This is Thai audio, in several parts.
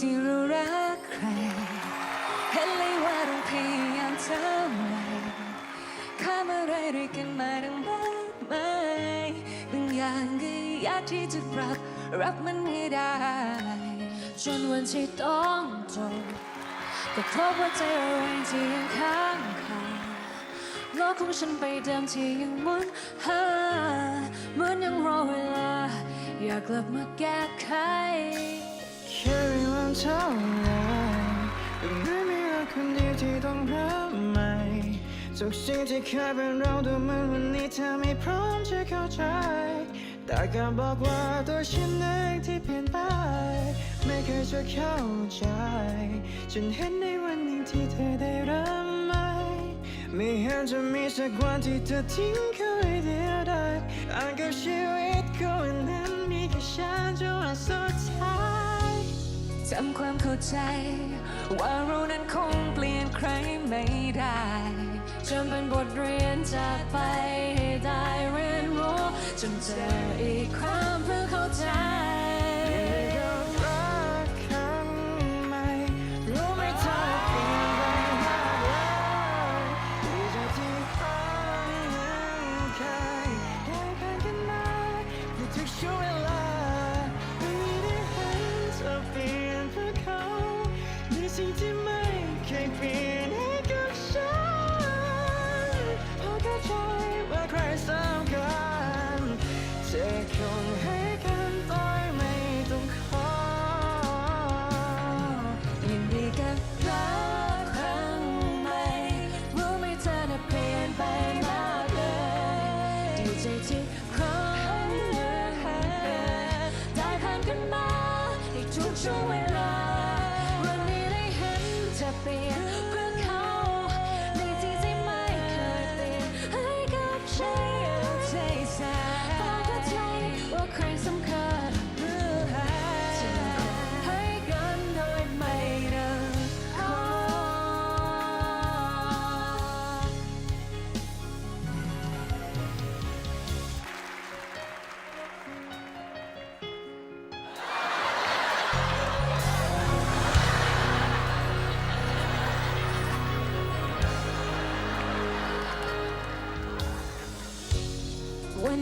ที่เรารักใคร เห็นเลยว่าต้องพยายามเท่าไหรข้ามอะไรด้วยกันมาตั้งมากมายบางอย่างก็ยากที่จะปรับรับมันให้ได้ จนวันที่ต้องจบก็พบว่าใจเราเองที่ยังค้างคาโลกของฉันไปเดิมที่ยังมุนหาเหมือนยังรอเวลา อยากกลับมาแก้ไขแค่ เวาเท่าไหรก็ไม่มีเราคนเดียวที่ต้องเริ่มใหม่ทุกสิ่งที่เคยเป็นเราดูเหมือนวันนี้เธอไม่พร้อมจะเข้าใจ แต่การบอกว่าตัวฉันเองที่เปลี่ยนไป ไม่เคยจะเข้าใจจนเห็นในวันหนึ่งที่เธอได้ริ่มใหม่ไม่เห็นจะมีสักวันที่เธอทิ้งเขาให้เดียวดายอ่านกับชีวิตคนนั้นมีแค่ฉันจนวันสุดท้าย ทำความเข้าใจ ว่าเรานั้นคงเปลี่ยนใครไม่ได้จนเป็นบทเรียนจากไปให้ได้เรียนรู้จนเจออีกครั้งเพื่อเข้าใจก็รักครั้งใหม่รู้ไหมเธอเปลี่ยนไปมากเลยดีใจที่พังเคยได้ผ่านกันมาในทุกช่วง ใจที่ครั้งหนึ่ได้ผ่านกันมาในทุกช่วงเวลา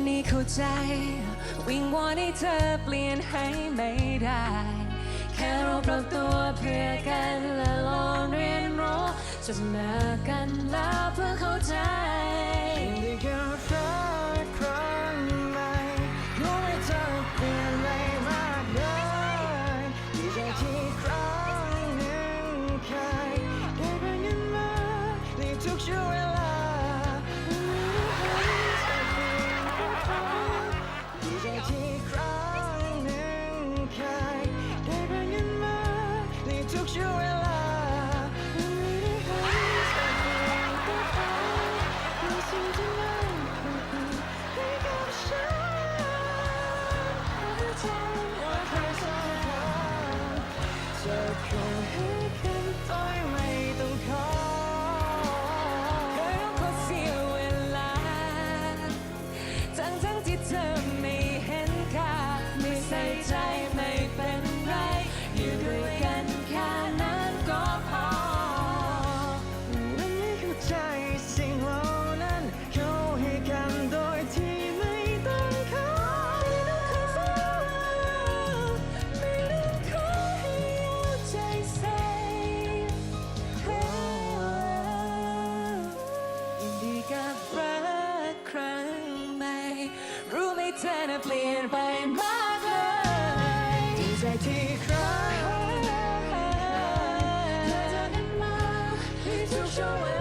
นี้เข้าใจ วิงวอนให้เธอเปลี่ยนให้ไม่ได้ แค่เราปรับตัวเพื่อกันและลองเรียนรู้จนเลิกกันแล้วเพื่อเข้าใจ ที่ครั้งหนึ่งเคยได้ผ่านกันมาในทุกช่วงเวลาไม่ได้เห็นเธอเปลี่ยนไปในสิ่งที่ไม่เคยเป็นให้กับฉัน ทั้งที่เธอไม่เห็นค่าไม่ใส่ใจ เธอน่ะเปลี่ยนไปมากเลยดีใจที่ครั้งเธอเจอกันมาที่ทุกช่วงเวลา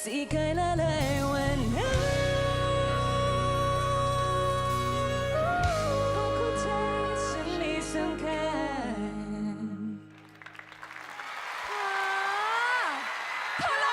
Si kailangan